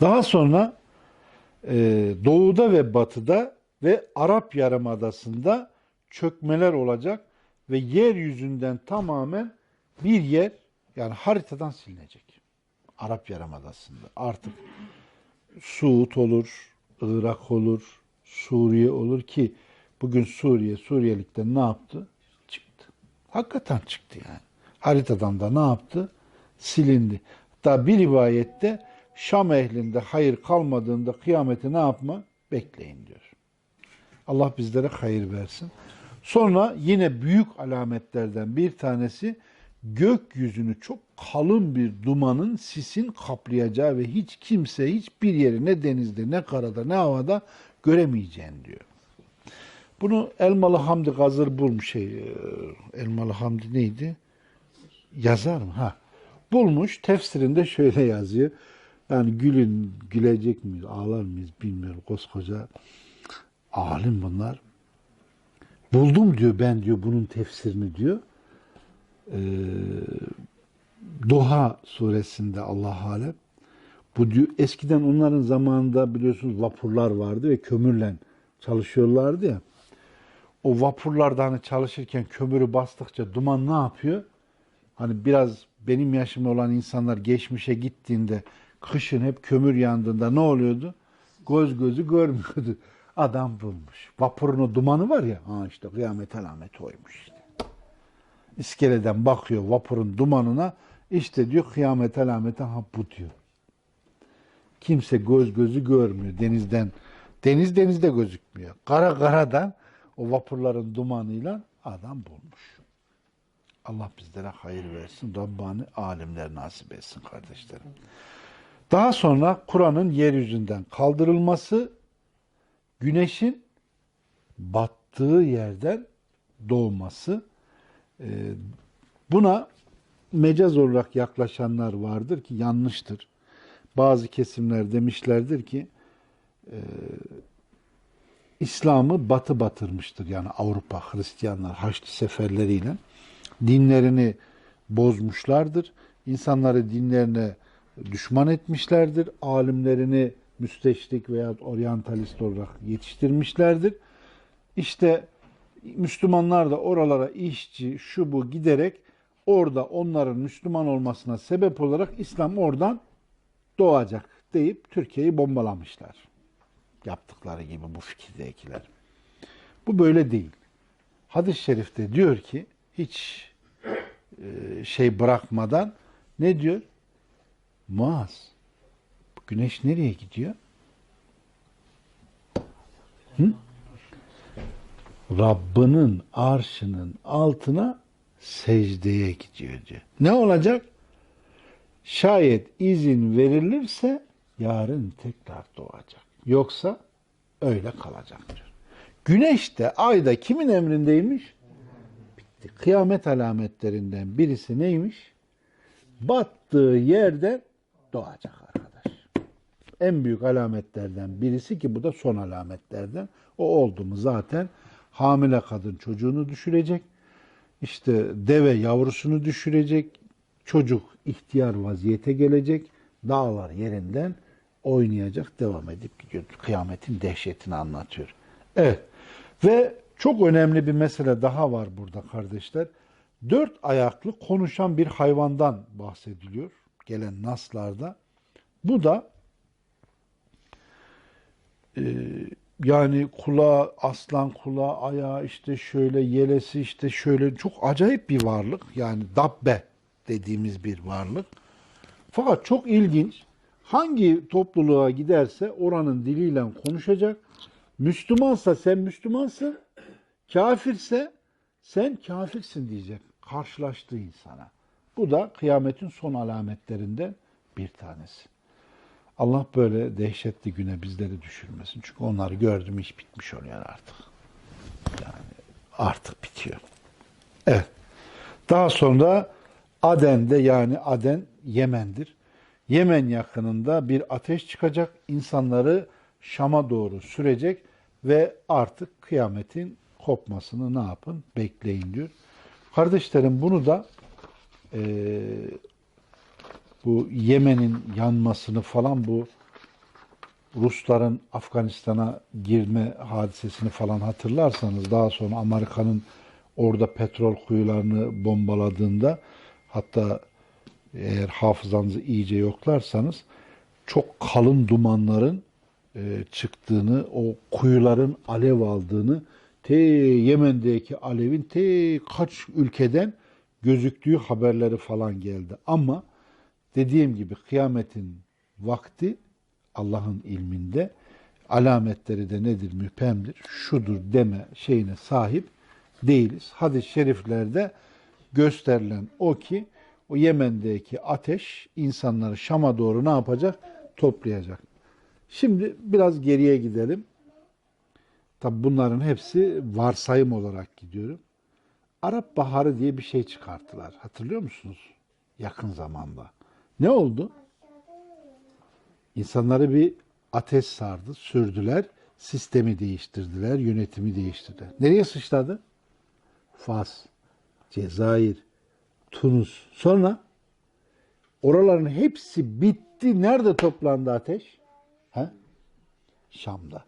Daha sonra e, doğuda ve batıda ve Arap Yarımadası'nda çökmeler olacak ve yeryüzünden tamamen bir yer yani haritadan silinecek. Arap Yarımadası'nda artık Suud olur, Irak olur, Suriye olur ki bugün Suriye, Suriyelikler ne yaptı? Çıktı. Hakikaten çıktı yani. Haritadan da ne yaptı? Silindi. Hatta bir rivayette Şam ehlinde hayır kalmadığında kıyameti ne yapma? Bekleyin diyor. Allah bizlere hayır versin. Sonra yine büyük alametlerden bir tanesi gökyüzünü çok kalın bir dumanın, sisin kaplayacağı ve hiç kimse hiçbir yeri ne denizde, ne karada, ne havada göremeyeceğin diyor. Bunu Elmalı Hamdi Gazır bulmuş şey. e, Elmalı Hamdi neydi? Yazar mı? Ha. Bulmuş tefsirinde şöyle yazıyor. Yani gülün gülecek miyiz, ağlar mıyız bilmiyorum. Koskoca alim bunlar. Buldum diyor ben diyor bunun tefsirini diyor. Ee, Doha suresinde Allah alem. Bu diyor, eskiden onların zamanında biliyorsunuz vapurlar vardı ve kömürle çalışıyorlardı ya. O vapurlarda hani çalışırken kömürü bastıkça duman ne yapıyor? Hani biraz benim yaşımda olan insanlar geçmişe gittiğinde kışın hep kömür yandığında ne oluyordu? Göz gözü görmüyordu. Adam bulmuş. Vapurun o dumanı var ya. Ha işte kıyamet alameti oymuş işte. İskeleden bakıyor vapurun dumanına. işte diyor kıyamet alameti ha bu diyor. Kimse göz gözü görmüyor denizden. Deniz denizde gözükmüyor. Kara karadan o vapurların dumanıyla adam bulmuş. Allah bizlere hayır versin. Rabbani alimler nasip etsin kardeşlerim. Daha sonra Kur'an'ın yeryüzünden kaldırılması, güneşin battığı yerden doğması. Ee, buna mecaz olarak yaklaşanlar vardır ki yanlıştır. Bazı kesimler demişlerdir ki e, İslam'ı batı batırmıştır. Yani Avrupa Hristiyanlar Haçlı seferleriyle dinlerini bozmuşlardır. İnsanları dinlerine düşman etmişlerdir. Alimlerini müsteşrik veya oryantalist olarak yetiştirmişlerdir. İşte Müslümanlar da oralara işçi, şu bu giderek orada onların Müslüman olmasına sebep olarak İslam oradan doğacak deyip Türkiye'yi bombalamışlar. Yaptıkları gibi bu fikirdekiler. Bu böyle değil. Hadis-i şerifte diyor ki hiç e, şey bırakmadan ne diyor? Muaz. Güneş nereye gidiyor? Hı? Rabbinin arşının altına secdeye gidiyor diyor. Ne olacak? Şayet izin verilirse yarın tekrar doğacak. Yoksa öyle kalacak diyor. Güneş de ayda kimin emrindeymiş? Bitti. Kıyamet alametlerinden birisi neymiş? Battığı yerden doğacak arkadaş. En büyük alametlerden birisi ki bu da son alametlerden. O oldu mu zaten hamile kadın çocuğunu düşürecek. İşte deve yavrusunu düşürecek. Çocuk ihtiyar vaziyete gelecek. Dağlar yerinden oynayacak, devam edip gidiyor. Kıyametin dehşetini anlatıyor. Evet. Ve çok önemli bir mesele daha var burada kardeşler. Dört ayaklı konuşan bir hayvandan bahsediliyor gelen naslarda. Bu da e, yani kulağı, aslan kulağı, ayağı işte şöyle, yelesi işte şöyle çok acayip bir varlık. Yani dabbe dediğimiz bir varlık. Fakat çok ilginç. Hangi topluluğa giderse oranın diliyle konuşacak. Müslümansa sen Müslümansın. Kafirse sen kafirsin diyecek karşılaştığı insana. Bu da kıyametin son alametlerinden bir tanesi. Allah böyle dehşetli güne bizleri düşürmesin. Çünkü onları gördüm iş bitmiş oluyor artık. Yani artık bitiyor. Evet. Daha sonra Aden'de yani Aden Yemen'dir. Yemen yakınında bir ateş çıkacak. insanları Şam'a doğru sürecek ve artık kıyametin kopmasını ne yapın? Bekleyin diyor. Kardeşlerim bunu da e, bu Yemen'in yanmasını falan bu Rusların Afganistan'a girme hadisesini falan hatırlarsanız daha sonra Amerika'nın orada petrol kuyularını bombaladığında hatta eğer hafızanızı iyice yoklarsanız çok kalın dumanların e, çıktığını, o kuyuların alev aldığını, te Yemen'deki alevin te kaç ülkeden gözüktüğü haberleri falan geldi. Ama dediğim gibi kıyametin vakti Allah'ın ilminde alametleri de nedir müphemdir, şudur deme şeyine sahip değiliz. Hadis-i şeriflerde gösterilen o ki o Yemen'deki ateş insanları Şam'a doğru ne yapacak? Toplayacak. Şimdi biraz geriye gidelim. Tabi bunların hepsi varsayım olarak gidiyorum. Arap Baharı diye bir şey çıkarttılar. Hatırlıyor musunuz? Yakın zamanda. Ne oldu? İnsanları bir ateş sardı, sürdüler, sistemi değiştirdiler, yönetimi değiştirdiler. Nereye sıçradı? Fas, Cezayir, Tunus. Sonra oraların hepsi bitti. Nerede toplandı ateş? He? Şam'da.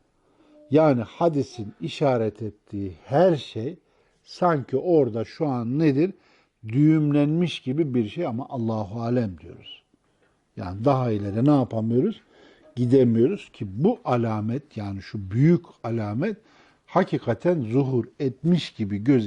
Yani hadisin işaret ettiği her şey sanki orada şu an nedir? Düğümlenmiş gibi bir şey ama Allahu alem diyoruz. Yani daha ileri ne yapamıyoruz? Gidemiyoruz ki bu alamet yani şu büyük alamet hakikaten zuhur etmiş gibi göz